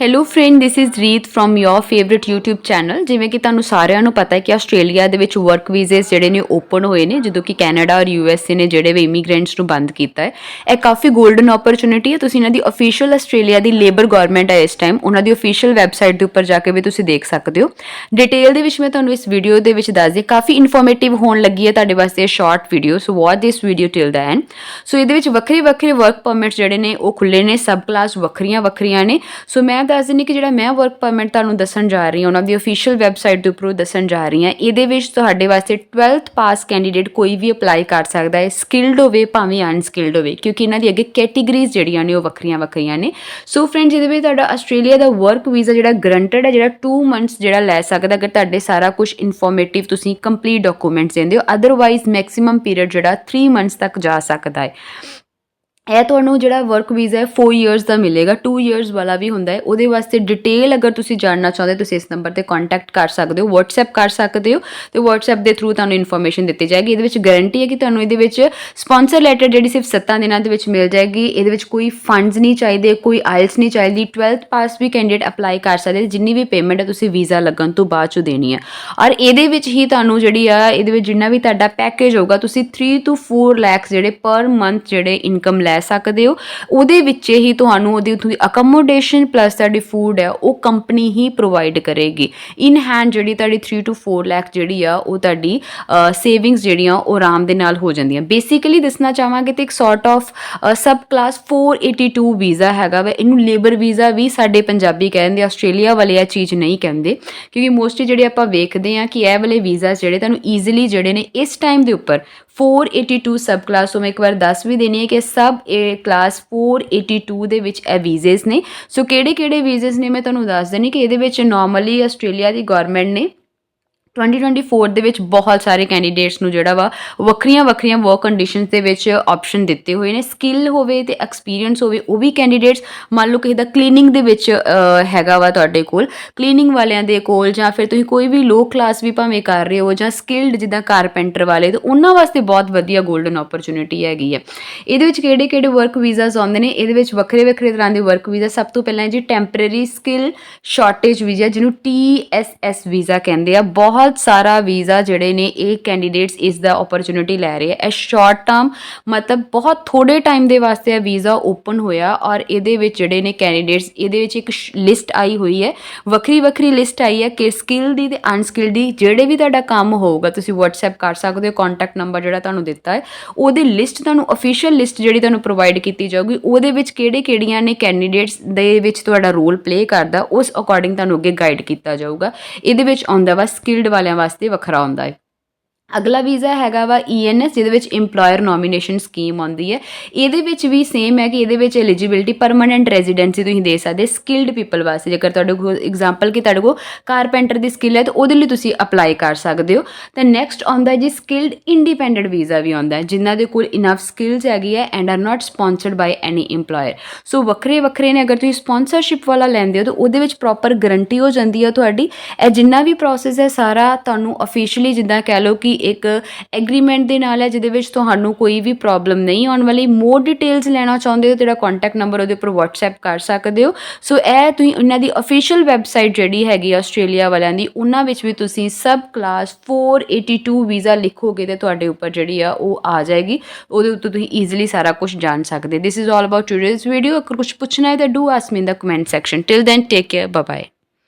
Hello friend this is Reet from your favourite YouTube channel ਜਿਵੇਂ ਕਿ ਤੁਹਾਨੂੰ ਸਾਰਿਆਂ ਨੂੰ ਪਤਾ ਹੈ ਕਿ ਆਸਟ੍ਰੇਲੀਆ ਦੇ ਵਿੱਚ ਵਰਕ ਵੀਜ਼ੇ ਜਿਹੜੇ ਨੇ ਓਪਨ ਹੋਏ ਨੇ, ਜਦੋਂ ਕਿ ਕੈਨੇਡਾ ਔਰ ਯੂਐਸਏ ਨੇ ਜਿਹੜੇ ਵੀ ਇਮੀਗ੍ਰੈਂਟਸ ਨੂੰ ਬੰਦ ਕੀਤਾ ਹੈ। ਇਹ ਕਾਫੀ ਗੋਲਡਨ ਓਪਰਚ्युनिटी ਹੈ। ਤੁਸੀਂ ਇਹਨਾਂ ਦੀ ਅਫੀਸ਼ੀਅਲ ਆਸਟ੍ਰੇਲੀਆ ਦੀ ਲੇਬਰ ਗਵਰਨਮੈਂਟ ਹੈ ਇਸ ਟਾਈਮ ਉਹਨਾਂ ਦੀ ਅਫੀਸ਼ੀਅਲ ਵੈਬਸਾਈਟ ਦੇ ਉੱਪਰ ਜਾ ਕੇ ਵੀ ਤੁਸੀਂ ਦੇਖ ਸਕਦੇ ਹੋ। ਡਿਟੇਲ ਦੇ ਵਿੱਚ ਮੈਂ ਤੁਹਾਨੂੰ ਇਸ ਵੀਡੀਓ ਦੇ ਵਿੱਚ ਦੱਸ ਦੇ ਕਾਫੀ ਇਨਫੋਰਮੇਟਿਵ ਹੋਣ ਲੱਗੀ ਹੈ ਤੁਹਾਡੇ ਵਾਸਤੇ ਇਹ short video so watch this video till the end so ਇਹਦੇ ਵਿੱਚ ਵੱਖਰੇ ਵੱਖਰੇ ਵਰਕ ਪਰਮਿਟਸ ਜਿਹੜੇ ਨੇ, ਉਹ ਖੁੱਲੇ ਨੇ। ਸਬ ਕਲਾਸ ਵੱਖਰੀਆਂ ਵੱਖਰੀਆਂ ਨੇ। ਸੋ ਮੈਂ ਦੱਸ ਦਿੰਦੀ ਕਿ ਜਿਹੜਾ ਮੈਂ ਵਰਕ ਪਰਮਿਟ ਤੁਹਾਨੂੰ ਦੱਸਣ ਜਾ ਰਹੀ ਹਾਂ, ਉਹਨਾਂ ਦੀ ਅਫੀਸ਼ੀਅਲ ਵੈਬਸਾਈਟ ਦੇ ਉੱਪਰੋਂ ਦੱਸਣ ਜਾ ਰਹੀ ਹਾਂ, ਇਹਦੇ ਵਿੱਚ ਤੁਹਾਡੇ ਵਾਸਤੇ 12th ਪਾਸ ਕੈਂਡੀਡੇਟ ਕੋਈ ਵੀ ਅਪਲਾਈ ਕਰ ਸਕਦਾ ਹੈ ਸਕਿਲਡ ਹੋਵੇ ਭਾਵੇਂ ਅਨਸਕਿਲਡ ਹੋਵੇ, ਕਿਉਂਕਿ ਇਹਨਾਂ ਦੀ ਅੱਗੇ ਕੈਟਾਗਰੀਜ਼ ਜਿਹੜੀਆਂ ਨੇ ਉਹ ਵੱਖਰੀਆਂ ਵੱਖਰੀਆਂ ਨੇ। ਸੋ ਫਰੈਂਡਸ ਇਹਦੇ ਵਿੱਚ ਤੁਹਾਡਾ ਆਸਟ੍ਰੇਲੀਆ ਦਾ ਵਰਕ ਵੀਜ਼ਾ ਜਿਹੜਾ ਗਰੰਟਡ ਹੈ, ਜਿਹੜਾ 2 ਮੰਥਸ ਜਿਹੜਾ ਲੈ ਸਕਦਾ, ਅਗਰ ਤੁਹਾਡੇ ਸਾਰਾ ਕੁਝ ਇਨਫੋਰਮੇਟਿਵ ਤੁਸੀਂ ਕੰਪਲੀਟ ਡਾਕੂਮੈਂਟਸ ਦਿੰਦੇ ਹੋ ਅਦਰਵਾਈਜ਼ ਮੈਕਸਿਮਮ ਪੀਰੀਅਡ ਜਿਹੜਾ 3 ਮੰਥਸ ਤੱਕ ਜਾ ਸਕਦਾ ਹੈ। ਇਹ ਤੁਹਾਨੂੰ ਜਿਹੜਾ ਵਰਕ ਵੀਜ਼ਾ ਹੈ 4 ਇਅਰਸ ਦਾ ਮਿਲੇਗਾ। 2 ਇਅਰਸ ਵਾਲਾ ਵੀ ਹੁੰਦਾ ਹੈ। ਉਹਦੇ ਵਾਸਤੇ ਡਿਟੇਲ ਅਗਰ ਤੁਸੀਂ ਜਾਣਨਾ ਚਾਹੁੰਦੇ ਤੁਸੀਂ ਇਸ ਨੰਬਰ ਤੇ ਕੰਟੈਕਟ ਕਰ ਸਕਦੇ ਹੋ, WhatsApp ਕਰ ਸਕਦੇ ਹੋ। ਤੇ WhatsApp ਦੇ ਥਰੂ ਤੁਹਾਨੂੰ ਇਨਫੋਰਮੇਸ਼ਨ ਦਿੱਤੀ ਜਾਏਗੀ। ਇਹਦੇ ਵਿੱਚ ਗਾਰੰਟੀ ਹੈ ਕਿ ਤੁਹਾਨੂੰ ਇਹਦੇ ਵਿੱਚ ਸਪਾਂਸਰ ਲੈਟਰ ਜਿਹੜੀ ਸਿਰਫ 7 ਦਿਨਾਂ ਦੇ ਵਿੱਚ ਮਿਲ ਜਾਏਗੀ। ਇਹਦੇ ਵਿੱਚ ਕੋਈ ਫੰਡਸ ਨਹੀਂ ਚਾਹੀਦੇ, ਕੋਈ ਆਇਲਸ ਨਹੀਂ ਚਾਹੀਦੀ। 12th ਪਾਸ ਵੀ ਕੈਂਡੀਡੇਟ ਅਪਲਾਈ ਕਰ ਸਕਦੇ ਜਿੰਨੀ ਵੀ ਪੇਮੈਂਟ ਹੈ, ਤੁਸੀਂ ਵੀਜ਼ਾ ਲੱਗਣ ਤੋਂ ਬਾਅਦ 'ਚੋਂ ਦੇਣੀ ਹੈ। ਔਰ ਇਹਦੇ ਵਿੱਚ ਹੀ ਤੁਹਾਨੂੰ ਜਿਹੜੀ ਆ, ਇਹਦੇ ਵਿੱਚ ਜਿੰਨਾ ਵੀ ਤੁਹਾਡਾ ਪੈਕੇਜ ਹੋਊਗਾ, ਤੁਸੀਂ 3 ਤੋਂ 4 ਲੱਖ ਜਿਹੜੇ ਪਰ ਮੰਥ ਜਿਹੜੇ ਇਨਕਮ ਲੈ ਸਕਦੇ ਹੋ। ਉਹਦੇ ਵਿੱਚ ਹੀ ਤੁਹਾਨੂੰ ਉਹਦੀ ਤੁਹਾਡੀ ਅਕਮੋਡੇਸ਼ਨ ਪਲੱਸ ਤੁਹਾਡੀ ਫੂਡ ਹੈ, ਉਹ ਕੰਪਨੀ ਹੀ ਪ੍ਰੋਵਾਈਡ ਕਰੇਗੀ। ਇਨ ਹੈਂਡ ਜਿਹੜੀ ਤੁਹਾਡੀ 3 ਟੂ 4 ਲੱਖ ਜਿਹੜੀ ਆ, ਉਹ ਤੁਹਾਡੀ ਸੇਵਿੰਗਸ ਜਿਹੜੀਆਂ, ਉਹ ਆਰਾਮ ਦੇ ਨਾਲ ਹੋ ਜਾਂਦੀਆਂ। ਬੇਸਿਕਲੀ ਦੱਸਣਾ ਚਾਹਾਂਗੇ ਤੇ ਇੱਕ sort of sub class 482 visa ਹੈਗਾ ਵਾ। ਇਹਨੂੰ ਲੇਬਰ ਵੀਜ਼ਾ ਵੀ ਸਾਡੇ ਪੰਜਾਬੀ ਕਹਿੰਦੇ, ਆਸਟ੍ਰੇਲੀਆ ਵਾਲੇ ਇਹ ਚੀਜ਼ ਨਹੀਂ ਕਹਿੰਦੇ। ਕਿਉਂਕਿ ਮੋਸਟਲੀ ਜਿਹੜੇ ਆਪਾਂ ਵੇਖਦੇ ਆ ਕਿ ਇਹ ਵਾਲੇ ਵੀਜ਼ਾ ਜਿਹੜੇ ਤੁਹਾਨੂੰ ਈਜ਼ੀਲੀ ਜਿਹੜੇ ਨੇ, ਇਸ ਟਾਈਮ ਦੇ ਉੱਪਰ 482 ਸਬ ਕਲਾਸ ਤੋਂ ਮੈਂ ਇੱਕ ਵਾਰ ਦੱਸ ਵੀ ਦੇਣੀ ਹੈ ਕਿ ਸਬ ਇਹ ਕਲਾਸ 482 ਦੇ ਵਿੱਚ ਇਹ ਵੀਜ਼ੇਸ ਨੇ। ਸੋ ਕਿਹੜੇ ਕਿਹੜੇ ਵੀਜ਼ੇਸ ਨੇ? ਮੈਂ ਤੁਹਾਨੂੰ ਦੱਸ ਦੇਣੀ ਕਿ ਇਹਦੇ ਵਿੱਚ ਨਾਰਮਲੀ ਆਸਟ੍ਰੇਲੀਆ ਦੀ ਗਵਰਨਮੈਂਟ ਨੇ 2024 ਦੇ ਵਿੱਚ ਬਹੁਤ ਸਾਰੇ ਕੈਂਡੀਡੇਟਸ ਨੂੰ ਜਿਹੜਾ ਵਾ, ਵੱਖਰੀਆਂ ਵੱਖਰੀਆਂ ਵਰਕ ਕੰਡੀਸ਼ਨਸ ਦੇ ਵਿੱਚ ਆਪਸ਼ਨ ਦਿੱਤੇ ਹੋਏ ਨੇ। ਸਕਿੱਲ ਹੋਵੇ ਤੇ ਐਕਸਪੀਰੀਅੰਸ ਹੋਵੇ, ਉਹ ਵੀ ਕੈਂਡੀਡੇਟਸ ਮੰਨ ਲਓ ਕਿਸੇ ਦਾ ਕਲੀਨਿੰਗ ਦੇ ਵਿੱਚ ਹੈਗਾ ਵਾ ਤੁਹਾਡੇ ਕੋਲ। ਕਲੀਨਿੰਗ ਵਾਲਿਆਂ ਦੇ ਕੋਲ ਜਾਂ ਫਿਰ ਤੁਸੀਂ ਕੋਈ ਵੀ ਲੋ ਕਲਾਸ ਵੀ ਭਾਵੇਂ ਕਰ ਰਹੇ ਹੋ ਜਾਂ ਸਕਿਲਡ ਜਿੱਦਾਂ ਕਾਰਪੈਂਟਰ ਵਾਲੇ, ਤੇ ਉਹਨਾਂ ਵਾਸਤੇ ਬਹੁਤ ਵਧੀਆ 골ਡਨ ਓਪਰਚ्युनिटी ਹੈਗੀ ਹੈ ਇਹਦੇ ਵਿੱਚ ਕਿਹੜੇ ਕਿਹੜੇ ਵਰਕ ਵੀਜ਼ਾਸ ਆਉਂਦੇ ਨੇ? ਇਹਦੇ ਵਿੱਚ ਵੱਖਰੇ ਵੱਖਰੇ ਤਰ੍ਹਾਂ ਦੇ ਵਰਕ ਵੀਜ਼ਾ ਸਭ ਤੋਂ ਪਹਿਲਾਂ ਜੀ ਟੈਂਪਰੇਰੀ ਸਕਿੱਲ ਸ਼ਾਰਟੇਜ ਵੀਜ਼ਾ ਜਿਹਨੂੰ TSS ਵੀਜ਼ਾ ਕਹਿੰਦੇ ਆ। ਬਹੁਤ ਬਹੁਤ ਸਾਰਾ ਵੀਜ਼ਾ ਜਿਹੜੇ ਨੇ ਇਹ ਕੈਂਡੀਡੇਟਸ ਇਸ ਦਾ ਓਪਰਚੁਨਿਟੀ ਲੈ ਰਹੇ ਐ ਸ਼ਾਰਟ ਟਰਮ ਮਤਲਬ ਬਹੁਤ ਥੋੜੇ ਟਾਈਮ ਦੇ ਵਾਸਤੇ ਇਹ ਵੀਜ਼ਾ ਓਪਨ ਹੋਇਆ ਔਰ ਇਹਦੇ ਵਿੱਚ ਜਿਹੜੇ ਨੇ ਕੈਂਡੀਡੇਟਸ ਇਹਦੇ ਵਿੱਚ ਇੱਕ ਲਿਸਟ ਆਈ ਹੋਈ ਹੈ। ਵੱਖਰੀ ਵੱਖਰੀ ਲਿਸਟ ਆਈ ਹੈ ਕਿ ਸਕਿੱਲ ਦੀ ਤੇ ਅਨਸਕਿੱਲ ਦੀ ਜਿਹੜੇ ਵੀ ਤੁਹਾਡਾ ਕੰਮ ਹੋਊਗਾ, ਤੁਸੀਂ WhatsApp ਕਰ ਸਕਦੇ ਹੋ ਕੰਟੈਕਟ ਨੰਬਰ ਜਿਹੜਾ ਤੁਹਾਨੂੰ ਦਿੱਤਾ ਹੈ, ਉਹਦੀ ਲਿਸਟ ਤੁਹਾਨੂੰ ਅਫੀਸ਼ੀਅਲ ਲਿਸਟ ਜਿਹੜੀ ਤੁਹਾਨੂੰ ਪ੍ਰੋਵਾਈਡ ਕੀਤੀ ਜਾਊਗੀ, ਉਹਦੇ ਵਿੱਚ ਕਿਹੜੇ-ਕਿਹੜੀਆਂ ਨੇ ਕੈਂਡੀਡੇਟਸ ਦੇ ਵਿੱਚ ਤੁਹਾਡਾ ਰੋਲ ਪਲੇ ਕਰਦਾ, ਉਸ ਅਕੋਰਡਿੰਗ ਤੁਹਾਨੂੰ ਅੱਗੇ ਗਾਈਡ ਕੀਤਾ ਜਾਊਗਾ। ਇਹਦੇ ਵਿੱਚ ਆਉਂਦਾ ਵਾ ਸਕਿੱਲਡ ਵਾਲਿਆਂ ਵਾਸਤੇ ਵੱਖਰਾ ਹੁੰਦਾ ਹੈ। ਅਗਲਾ ਵੀਜ਼ਾ ਹੈਗਾ ਵਾ ENS ਜਿਹਦੇ ਵਿੱਚ EMPLOYER ਨੋਮੀਨੇਸ਼ਨ ਸਕੀਮ ਆਉਂਦੀ ਹੈ। ਇਹਦੇ ਵਿੱਚ ਵੀ ਸੇਮ ਹੈ ਕਿ ਇਹਦੇ ਵਿੱਚ ਐਲੀਜੀਬਿਲਟੀ ਪਰਮਨੈਂਟ ਰੈਜ਼ੀਡੈਂਸੀ ਤੁਸੀਂ ਦੇ ਸਕਦੇ ਸਕਿਲਡ ਪੀਪਲ ਵਾਸਤੇ। ਜੇਕਰ ਤੁਹਾਡੇ ਕੋਲ ਐਗਜ਼ਾਮਪਲ ਕਿ ਤੁਹਾਡੇ ਕੋਲ ਕਾਰਪੈਂਟਰ ਦੀ ਸਕਿੱਲ ਹੈ, ਤਾਂ ਉਹਦੇ ਲਈ ਤੁਸੀਂ ਅਪਲਾਈ ਕਰ ਸਕਦੇ ਹੋ। ਤੇ ਨੈਕਸਟ ਆਉਂਦਾ ਜੀ ਸਕਿਲਡ ਇੰਡੀਪੈਂਡੈਂਟ ਵੀਜ਼ਾ ਵੀ ਆਉਂਦਾ ਹੈ, ਜਿਨ੍ਹਾਂ ਦੇ ਕੋਲ ਇਨਫ ਸਕਿੱਲਸ ਹੈਗੀ ਹੈ and are not sponsored by any EMPLOYER so ਵੱਖਰੇ ਵੱਖਰੇ ਨੇ, ਅਗਰ ਤੁਸੀਂ ਸਪਾਂਸਰਸ਼ਿਪ ਵਾਲਾ ਲੈਂਦੇ ਹੋ, ਤਾਂ ਉਹਦੇ ਵਿੱਚ ਪ੍ਰੋਪਰ ਗਾਰੰਟੀ ਹੋ ਜਾਂਦੀ ਹੈ ਤੁਹਾਡੀ। ਇਹ ਜਿੰਨਾ ਵੀ ਪ੍ਰੋਸੈਸ ਹੈ, ਸਾਰਾ ਤੁਹਾਨੂੰ ਅਫੀਸ਼ੀਅਲੀ ਜਿੱਦਾਂ ਕਹਿ ਲਓ ਕਿ ਇੱਕ ਐਗਰੀਮੈਂਟ ਦੇ ਨਾਲ ਹੈ, ਜਿਹਦੇ ਵਿੱਚ ਤੁਹਾਨੂੰ ਕੋਈ ਵੀ ਪ੍ਰੋਬਲਮ ਨਹੀਂ ਆਉਣ ਵਾਲੀ। ਮੋਰ ਡਿਟੇਲਸ ਲੈਣਾ ਚਾਹੁੰਦੇ ਹੋ ਤੇਰਾ ਕੰਟੈਕਟ ਨੰਬਰ ਉਹਦੇ ਉੱਪਰ WhatsApp ਕਰ ਸਕਦੇ ਹੋ। ਸੋ ਇਹ ਤੁਸੀਂ ਉਹਨਾਂ ਦੀ ਅਫੀਸ਼ੀਅਲ ਵੈਬਸਾਈਟ ਜਿਹੜੀ ਹੈਗੀ ਆਸਟ੍ਰੇਲੀਆ ਵਾਲਿਆਂ ਦੀ, ਉਹਨਾਂ ਵਿੱਚ ਵੀ ਤੁਸੀਂ ਸਬ ਕਲਾਸ 482 ਵੀਜ਼ਾ ਲਿਖੋਗੇ ਤੇ ਤੁਹਾਡੇ ਉੱਪਰ ਜਿਹੜੀ ਆ ਉਹ ਆ ਜਾਏਗੀ। ਉਹਦੇ ਉੱਤੇ ਤੁਸੀਂ ਈਜ਼ੀਲੀ ਸਾਰਾ ਕੁਝ ਜਾਣ ਸਕਦੇ। This is all about today's video ਅਗਰ ਕੁਝ ਪੁੱਛਣਾ ਹੈ ਤਾਂ do ask me in the comment section till then take care bye bye